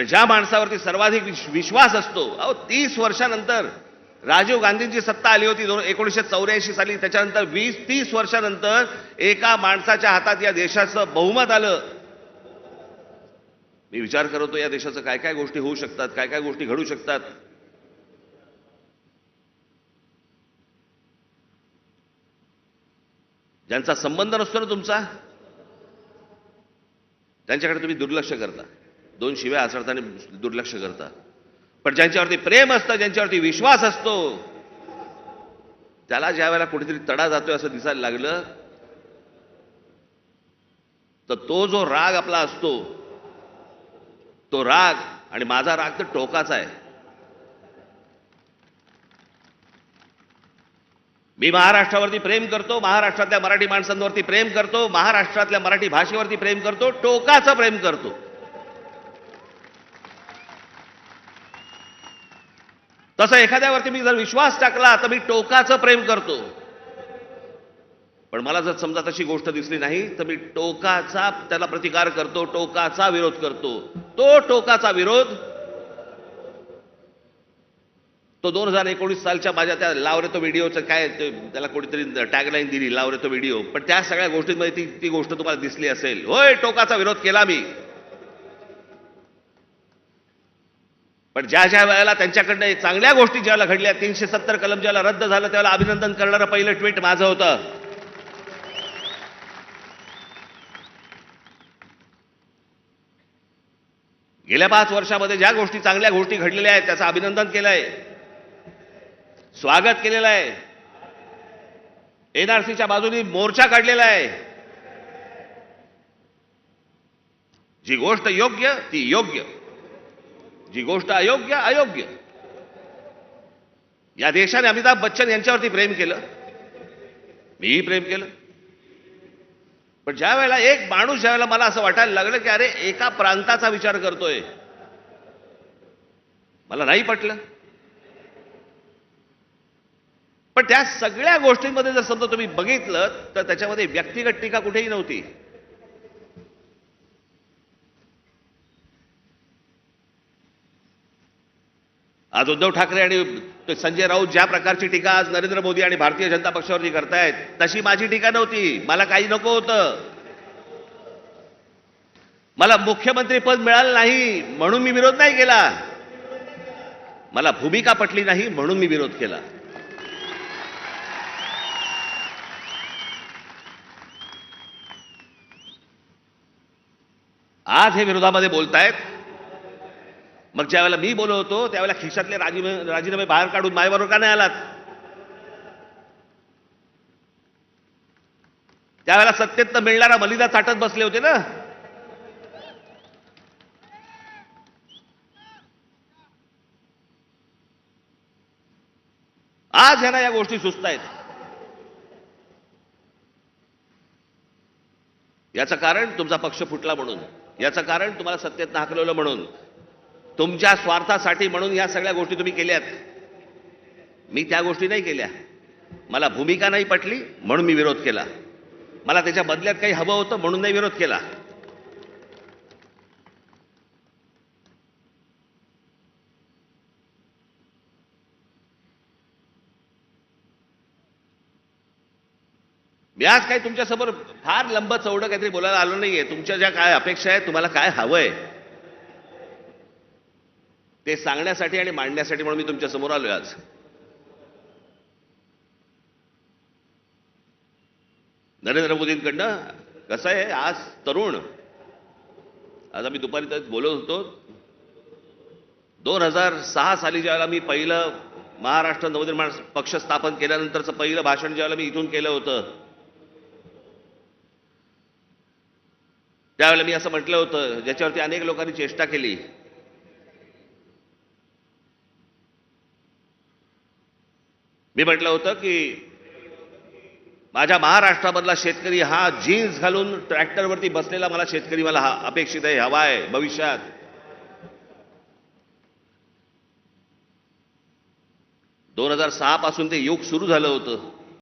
आणि ज्या माणसावरती सर्वाधिक विश्वास असतो अहो तीस वर्षानंतर राजीव गांधींची सत्ता आली होती दोन एकोणीसशे चौऱ्याऐंशी साली. त्याच्यानंतर वीस तीस वर्षानंतर एका माणसाच्या हातात या देशाचं बहुमत आलं. मी विचार करतो या देशाचं काय काय गोष्टी होऊ शकतात काय काय गोष्टी घडू शकतात? ज्यांचा संबंध नसतो ना तुमचा त्यांच्याकडे तुम्ही दुर्लक्ष करता. दोन शिव्या आचरताना दुर्लक्ष करतात पण ज्यांच्यावरती प्रेम असतं ज्यांच्यावरती विश्वास असतो त्याला ज्या वेळेला कुठेतरी तडा जातोय असं दिसायला लागलं तर तो जो राग आपला असतो तो राग आणि माझा राग तर टोकाचा आहे. मी महाराष्ट्रावरती प्रेम करतो महाराष्ट्रातल्या मराठी माणसांवरती प्रेम करतो महाराष्ट्रातल्या मराठी भाषेवरती प्रेम करतो टोकाचं प्रेम करतो. तसं एखाद्यावरती मी जर विश्वास टाकला तर मी टोकाचं प्रेम करतो. पण मला जर समजा तशी गोष्ट दिसली नाही तर मी टोकाचा त्याला प्रतिकार करतो टोकाचा विरोध करतो. तो टोकाचा विरोध तो दोन हजार एकोणीस सालच्या माझ्या त्या लावरे तो व्हिडिओचं काय त्याला कोणीतरी टॅगलाईन दिली लावरे तो व्हिडिओ. पण त्या सगळ्या गोष्टींमध्ये ती ती गोष्ट तुम्हाला दिसली असेल. होय टोकाचा विरोध केला मी. पण ज्या ज्या वेळेला त्यांच्याकडनं चांगल्या गोष्टी ज्याला घडल्या तीनशे सत्तर कलम ज्याला रद्द झालं त्यावेळेला अभिनंदन करणारं पहिलं ट्विट माझं होतं. गेल्या पाच वर्षामध्ये ज्या गोष्टी चांगल्या गोष्टी घडलेल्या आहेत त्याचं अभिनंदन केलंय. स्वागत केलेलं आहे. एनआरसीच्या बाजूनी मोर्चा काढलेला आहे. जी गोष्ट योग्य ती योग्य. जी गोष्ट अयोग्य अयोग्य. या देशाने अमिताभ बच्चन यांच्यावरती प्रेम केलं. मीही प्रेम केलं. पण ज्या वेळेला एक माणूस ज्या वेळेला मला असं वाटायला लागलं की अरे एका प्रांताचा विचार करतोय. मला नाही पटलं. पण त्या सगळ्या गोष्टींमध्ये जर समजा तुम्ही बघितलं तर त्याच्यामध्ये व्यक्तिगत टीका कुठेही नव्हती. आज उद्धव ठाकरे आणि संजय राऊत ज्या प्रकारची टीका आज नरेंद्र मोदी आणि भारतीय जनता पक्षावरती करतायत तशी माझी टीका नव्हती. मला काही नको होतं. मला मुख्यमंत्री पद मिळालं नाही म्हणून मी विरोध नाही केला. मला भूमिका पटली नाही म्हणून मी विरोध केला. आज हे विरोधामध्ये बोलतायत. मग ज्या वेळेला मी बोलवतो होतो त्यावेळेला खिशातले राजीनामे राजीनामे बाहेर काढून माझ्याबरोबर का नाही आलात? त्यावेळेला सत्तेत मिळणारा मलिदा चाटत बसले होते ना? आज ह्यांना या गोष्टी सुस्त आहेत. याचं कारण तुमचा पक्ष फुटला म्हणून. याचं कारण तुम्हाला सत्तेत नाकलवलं म्हणून. तुमच्या स्वार्थासाठी म्हणून या सगळ्या गोष्टी तुम्ही केल्यात. मी त्या गोष्टी नाही केल्या. मला भूमिका नाही पटली म्हणून मी विरोध केला. मला त्याच्या बदल्यात काही हवं होतं म्हणून नाही विरोध केला. मी आज काही तुमच्यासमोर फार लंब चौडं काहीतरी बोलायला आलो नाहीये. तुमच्या ज्या काय अपेक्षा आहेत तुम्हाला काय हवंय? ते सांगण्यासाठी आणि मांडण्यासाठी म्हणून मी तुमच्यासमोर आज. नरेंद्र मोदींकडनं कसं आहे? आज तरुण. आज आम्ही दुपारी तर बोलत होतो. दोन हजार सहा साली ज्यावेळेला मी पहिलं महाराष्ट्र नवनिर्माण पक्ष स्थापन केल्यानंतरचं पहिलं भाषण ज्यावेळेला मी इथून केलं होतं त्यावेळेला मी असं म्हटलं होतं ज्याच्यावरती अनेक लोकांनी चेष्टा केली. मी म्हटलं होतं की माझ्या महाराष्ट्रामधला शेतकरी हा जीन्स घालून ट्रॅक्टरवरती बसलेला मला शेतकरी मला हा अपेक्षित आहे हवा आहे भविष्यात. दोन हजार सहा पासून ते युग सुरू झालं होतं.